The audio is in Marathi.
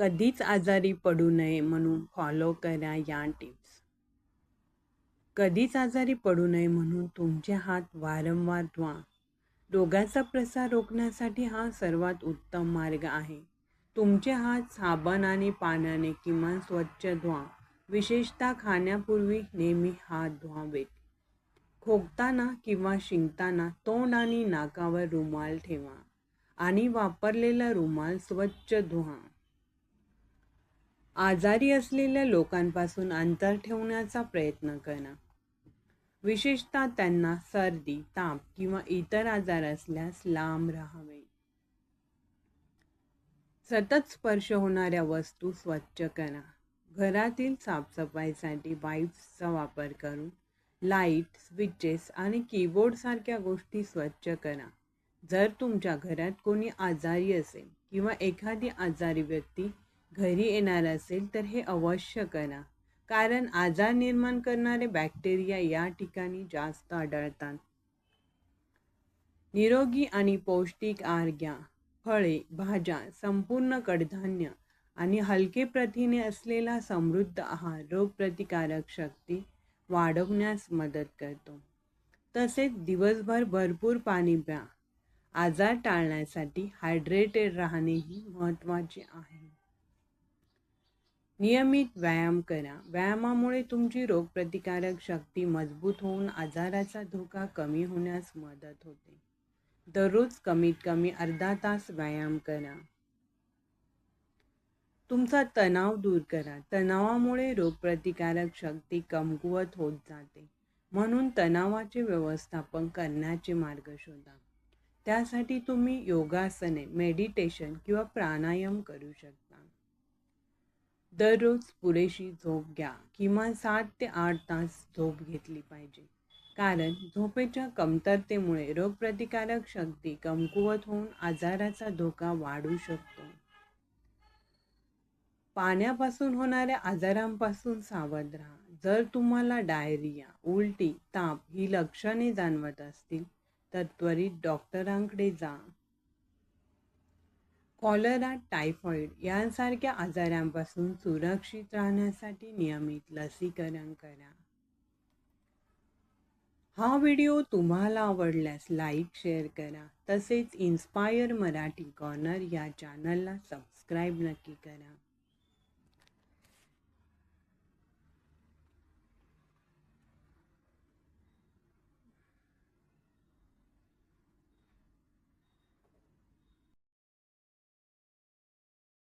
कधीच आजारी पडू नये म्हणून फॉलो करा या टिप्स कधीच आजारी पडू नये म्हणून तुमचे हात वारंवार धुवा. रोगाचा प्रसार रोखण्यासाठी हा सर्वात उत्तम मार्ग आहे. तुमचे हात साबण आणि पाण्याने किमान स्वच्छ धुवा. विशेषतः खाण्यापूर्वी नेहमी हात धुवावेत. खोकताना किंवा शिंकताना तोंड आणि नाकावर रुमाल ठेवा आणि वापरलेला रुमाल स्वच्छ धुवा. आजारी असलेल्या लोकांपासून अंतर ठेवण्याचा प्रयत्न करा विशेषतः त्यांना सर्दी ताप किंवा इतर आजार असल्यास लांब राहावे. सतत स्पर्श होणाऱ्या वस्तू स्वच्छ करा. घरातील साफसफाईसाठी वाईप्सचा वापर करून लाइट स्विचेस आणि कीबोर्डसारख्या गोष्टी स्वच्छ करा. जर तुमच्या घरात कोणी आजारी असेल किंवा एखादी आजारी व्यक्ती घरी येणार असेल तर हे अवश्य करा. कारण आजार निर्माण करणारे बॅक्टेरिया या ठिकाणी जास्त आढळतात. निरोगी आणि पौष्टिक आहार घ्या फळे भाज्या संपूर्ण कडधान्य आणि हलके प्रथिने असलेला समृद्ध आहार रोगप्रतिकारक शक्ती वाढवण्यास मदत करतो. तसेच दिवसभर भरपूर पाणी प्या. आजार टाळण्यासाठी हायड्रेटेड राहणेही महत्त्वाचे आहे. नियमित व्यायाम करा. व्यायामामुळे तुमची रोगप्रतिकारक शक्ती मजबूत होऊन आजाराचा धोका कमी होण्यास मदत होते. दररोज कमीत कमी अर्धा तास व्यायाम करा. तुमचा तणाव दूर करा. तणावामुळे रोगप्रतिकारक शक्ती कमकुवत होत जाते. म्हणून तणावाचे व्यवस्थापन करण्याचे मार्ग शोधा. त्यासाठी तुम्ही योगासने मेडिटेशन किंवा प्राणायाम करू शकता. दररोज पुरेशी झोप घ्या. किमान सात ते आठ तास झोप घेतली पाहिजे. कारण झोपेच्या कमतरतेमुळे रोगप्रतिकारक शक्ती कमकुवत होऊन आजाराचा धोका वाढू शकतो. पाण्यापासून होणाऱ्या आजारांपासून सावध राहा. जर तुम्हाला डायरिया उलटी ताप ही लक्षणे जाणवत असतील तर त्वरित डॉक्टरांकडे जा. कॉलरा टायफॉइड यांसारख्या आजारांपासून सुरक्षित राहण्यासाठी नियमित लसीकरण करा. हा व्हिडिओ तुम्हाला आवडल्यास लाईक शेअर करा. तसेच इन्स्पायर मराठी कॉर्नर या चॅनलला सबस्क्राईब नक्की करा.